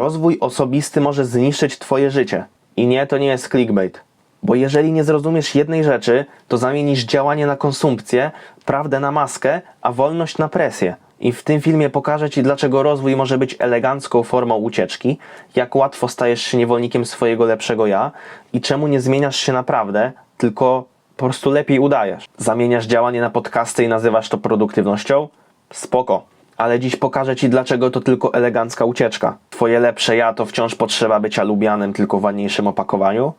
Rozwój osobisty może zniszczyć Twoje życie. I nie, to nie jest clickbait. Bo jeżeli nie zrozumiesz jednej rzeczy, to zamienisz działanie na konsumpcję, prawdę na maskę, a wolność na presję. I w tym filmie pokażę Ci, dlaczego rozwój może być elegancką formą ucieczki, jak łatwo stajesz się niewolnikiem swojego lepszego ja i czemu nie zmieniasz się naprawdę, tylko po prostu lepiej udajesz. Zamieniasz działanie na podcasty i nazywasz to produktywnością? Spoko. Ale dziś pokażę Ci, dlaczego to tylko elegancka ucieczka. Twoje lepsze ja to wciąż potrzeba bycia lubianym tylko w ładniejszym opakowaniu?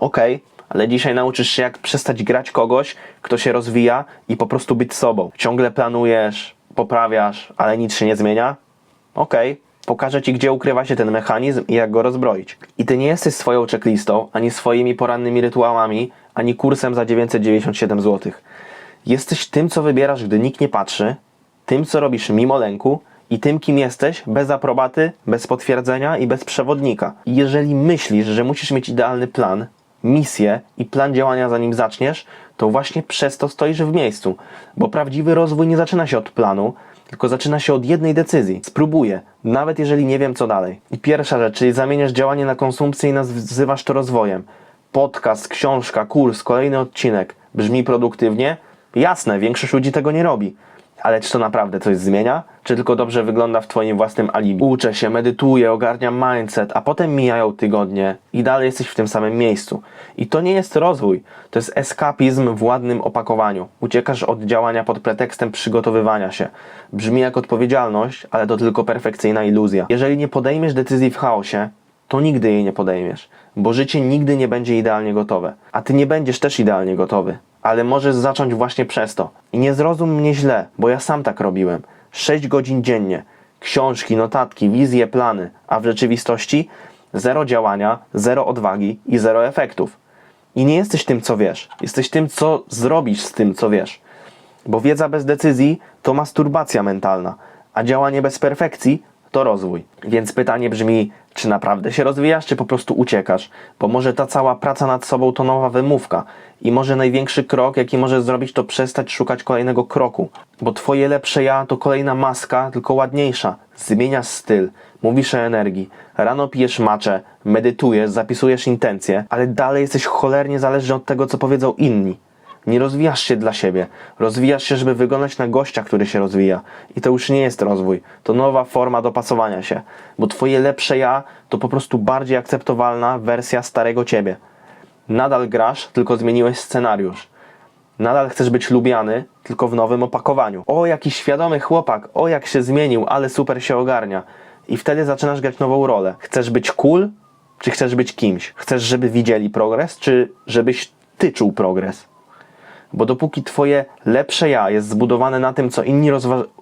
Okej, ale dzisiaj nauczysz się, jak przestać grać kogoś, kto się rozwija i po prostu być sobą. Ciągle planujesz, poprawiasz, ale nic się nie zmienia? Okej, pokażę Ci, gdzie ukrywa się ten mechanizm i jak go rozbroić. I Ty nie jesteś swoją checklistą, ani swoimi porannymi rytuałami, ani kursem za 997 zł. Jesteś tym, co wybierasz, gdy nikt nie patrzy, tym, co robisz mimo lęku i tym, kim jesteś, bez aprobaty, bez potwierdzenia i bez przewodnika. Jeżeli myślisz, że musisz mieć idealny plan, misję i plan działania zanim zaczniesz, to właśnie przez to stoisz w miejscu. Bo prawdziwy rozwój nie zaczyna się od planu, tylko zaczyna się od jednej decyzji. Spróbuję, nawet jeżeli nie wiem co dalej. I pierwsza rzecz, czyli zamieniasz działanie na konsumpcję i nazywasz to rozwojem. Podcast, książka, kurs, kolejny odcinek. Brzmi produktywnie? Jasne, większość ludzi tego nie robi. Ale czy to naprawdę coś zmienia? Czy tylko dobrze wygląda w Twoim własnym alibi? Uczę się, medytuję, ogarniam mindset, a potem mijają tygodnie i dalej jesteś w tym samym miejscu. I to nie jest rozwój, to jest eskapizm w ładnym opakowaniu. Uciekasz od działania pod pretekstem przygotowywania się. Brzmi jak odpowiedzialność, ale to tylko perfekcyjna iluzja. Jeżeli nie podejmiesz decyzji w chaosie, to nigdy jej nie podejmiesz, bo życie nigdy nie będzie idealnie gotowe. A ty nie będziesz też idealnie gotowy, ale możesz zacząć właśnie przez to. I nie zrozum mnie źle, bo ja sam tak robiłem. 6 godzin dziennie, książki, notatki, wizje, plany, a w rzeczywistości zero działania, zero odwagi i zero efektów. I nie jesteś tym, co wiesz, jesteś tym, co zrobisz z tym, co wiesz. Bo wiedza bez decyzji to masturbacja mentalna, a działanie bez perfekcji to rozwój. Więc pytanie brzmi, czy naprawdę się rozwijasz, czy po prostu uciekasz? Bo może ta cała praca nad sobą to nowa wymówka i może największy krok, jaki możesz zrobić, to przestać szukać kolejnego kroku. Bo twoje lepsze ja to kolejna maska, tylko ładniejsza. Zmieniasz styl, mówisz o energii, rano pijesz macze, medytujesz, zapisujesz intencje, ale dalej jesteś cholernie zależny od tego, co powiedzą inni. Nie rozwijasz się dla siebie. Rozwijasz się, żeby wyglądać na gościa, który się rozwija. I to już nie jest rozwój. To nowa forma dopasowania się. Bo twoje lepsze ja to po prostu bardziej akceptowalna wersja starego ciebie. Nadal grasz, tylko zmieniłeś scenariusz. Nadal chcesz być lubiany, tylko w nowym opakowaniu. O, jaki świadomy chłopak, o jak się zmienił, ale super się ogarnia. I wtedy zaczynasz grać nową rolę. Chcesz być cool, czy chcesz być kimś? Chcesz, żeby widzieli progres, czy żebyś ty czuł progres? Bo dopóki twoje lepsze ja jest zbudowane na tym, co inni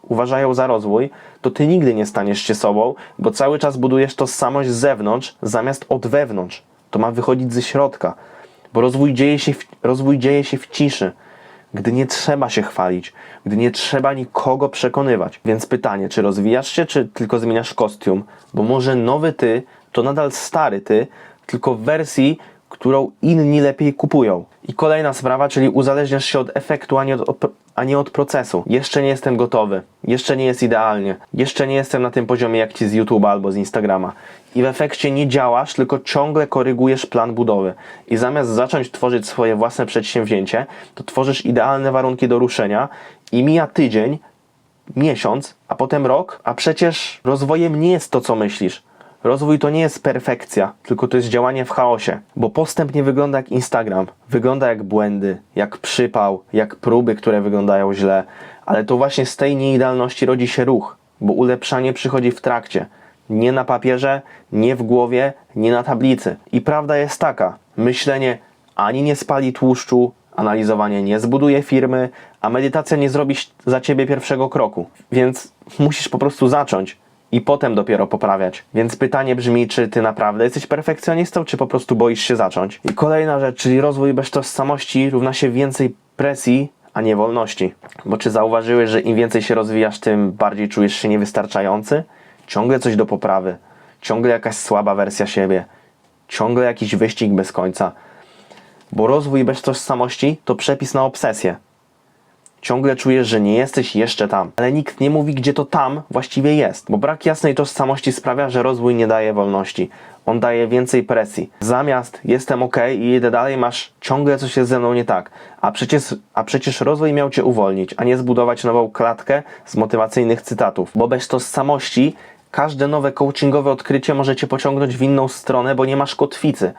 uważają za rozwój, to ty nigdy nie staniesz się sobą, bo cały czas budujesz tożsamość z zewnątrz zamiast od wewnątrz. To ma wychodzić ze środka. Bo rozwój dzieje się w, rozwój dzieje się w ciszy, gdy nie trzeba się chwalić, gdy nie trzeba nikogo przekonywać. Więc pytanie, czy rozwijasz się, czy tylko zmieniasz kostium? Bo może nowy ty to nadal stary ty, tylko w wersji, którą inni lepiej kupują. I kolejna sprawa, czyli uzależniasz się od efektu, a nie od, a nie od procesu. Jeszcze nie jestem gotowy, jeszcze nie jest idealnie, jeszcze nie jestem na tym poziomie jak ci z YouTube'a albo z Instagrama. I w efekcie nie działasz, tylko ciągle korygujesz plan budowy. I zamiast zacząć tworzyć swoje własne przedsięwzięcie, to tworzysz idealne warunki do ruszenia i mija tydzień, miesiąc, a potem rok, a przecież rozwojem nie jest to, co myślisz. Rozwój to nie jest perfekcja, tylko to jest działanie w chaosie. Bo postęp nie wygląda jak Instagram. Wygląda jak błędy, jak przypał, jak próby, które wyglądają źle. Ale to właśnie z tej nieidealności rodzi się ruch, bo ulepszanie przychodzi w trakcie. Nie na papierze, nie w głowie, nie na tablicy. I prawda jest taka: myślenie ani nie spali tłuszczu, analizowanie nie zbuduje firmy, a medytacja nie zrobi za ciebie pierwszego kroku. Więc musisz po prostu zacząć i potem dopiero poprawiać. Więc pytanie brzmi, czy ty naprawdę jesteś perfekcjonistą, czy po prostu boisz się zacząć? I kolejna rzecz, czyli rozwój bez tożsamości równa się więcej presji, a nie wolności. Bo czy zauważyłeś, że im więcej się rozwijasz, tym bardziej czujesz się niewystarczający? Ciągle coś do poprawy, ciągle jakaś słaba wersja siebie, ciągle jakiś wyścig bez końca. Bo rozwój bez tożsamości to przepis na obsesję. Ciągle czujesz, że nie jesteś jeszcze tam, ale nikt nie mówi, gdzie to tam właściwie jest, bo brak jasnej tożsamości sprawia, że rozwój nie daje wolności. On daje więcej presji. Zamiast jestem ok i idę dalej, masz ciągle coś jest ze mną nie tak. A przecież, a przecież rozwój miał cię uwolnić, a nie zbudować nową klatkę z motywacyjnych cytatów. Bo bez tożsamości każde nowe coachingowe odkrycie może cię pociągnąć w inną stronę, bo nie masz kotwicy.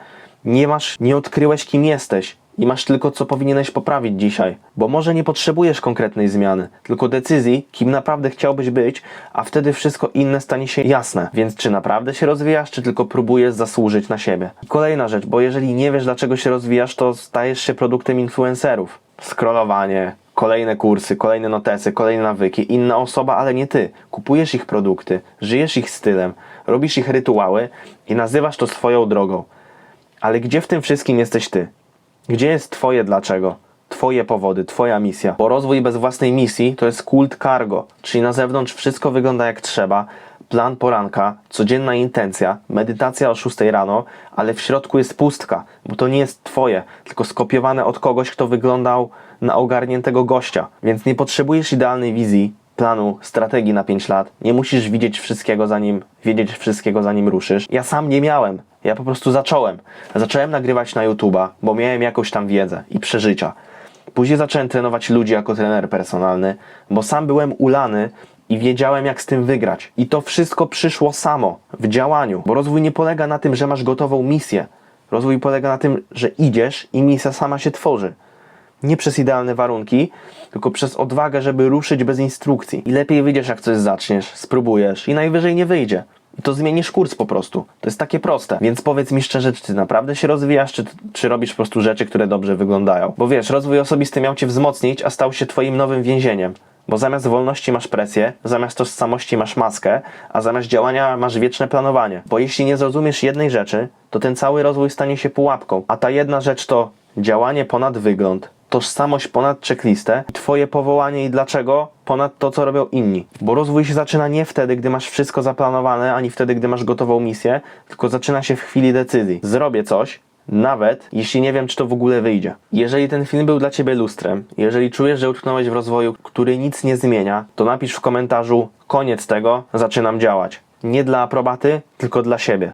Nie masz, nie odkryłeś kim jesteś i masz tylko co powinieneś poprawić dzisiaj. Bo może nie potrzebujesz konkretnej zmiany, tylko decyzji, kim naprawdę chciałbyś być, a wtedy wszystko inne stanie się jasne. Więc czy naprawdę się rozwijasz, czy tylko próbujesz zasłużyć na siebie? I kolejna rzecz, bo jeżeli nie wiesz dlaczego się rozwijasz, to stajesz się produktem influencerów. Scrollowanie, kolejne kursy, kolejne notesy, kolejne nawyki, inna osoba, ale nie ty. Kupujesz ich produkty, żyjesz ich stylem, robisz ich rytuały i nazywasz to swoją drogą. Ale gdzie w tym wszystkim jesteś ty? Gdzie jest twoje dlaczego? Twoje powody, twoja misja. Bo rozwój bez własnej misji to jest kult cargo, czyli na zewnątrz wszystko wygląda jak trzeba, plan poranka, codzienna intencja, medytacja o 6 rano, ale w środku jest pustka, bo to nie jest twoje, tylko skopiowane od kogoś, kto wyglądał na ogarniętego gościa. Więc nie potrzebujesz idealnej wizji, planu, strategii na 5 lat. Nie musisz widzieć wszystkiego zanim, wiedzieć wszystkiego zanim ruszysz. Ja sam nie miałem. Ja po prostu zacząłem. Zacząłem nagrywać na YouTube'a, bo miałem jakąś tam wiedzę i przeżycia. Później zacząłem trenować ludzi jako trener personalny, bo sam byłem ulany i wiedziałem, jak z tym wygrać. I to wszystko przyszło samo, w działaniu, bo rozwój nie polega na tym, że masz gotową misję. Rozwój polega na tym, że idziesz i misja sama się tworzy. Nie przez idealne warunki, tylko przez odwagę, żeby ruszyć bez instrukcji. I lepiej wyjdziesz, jak coś zaczniesz, spróbujesz i najwyżej nie wyjdzie. To zmienisz kurs po prostu. To jest takie proste. Więc powiedz mi szczerze, czy ty naprawdę się rozwijasz, czy, czy robisz po prostu rzeczy, które dobrze wyglądają. Bo wiesz, rozwój osobisty miał cię wzmocnić, a stał się twoim nowym więzieniem. Bo zamiast wolności masz presję, zamiast tożsamości masz maskę, a zamiast działania masz wieczne planowanie. Bo jeśli nie zrozumiesz jednej rzeczy, to ten cały rozwój stanie się pułapką. A ta jedna rzecz to działanie ponad wygląd, tożsamość ponad checklistę, twoje powołanie i dlaczego ponad to, co robią inni. Bo rozwój się zaczyna nie wtedy, gdy masz wszystko zaplanowane, ani wtedy, gdy masz gotową misję, tylko zaczyna się w chwili decyzji. Zrobię coś, nawet jeśli nie wiem, czy to w ogóle wyjdzie. Jeżeli ten film był dla Ciebie lustrem, jeżeli czujesz, że utknąłeś w rozwoju, który nic nie zmienia, to napisz w komentarzu koniec tego, zaczynam działać. Nie dla aprobaty, tylko dla siebie.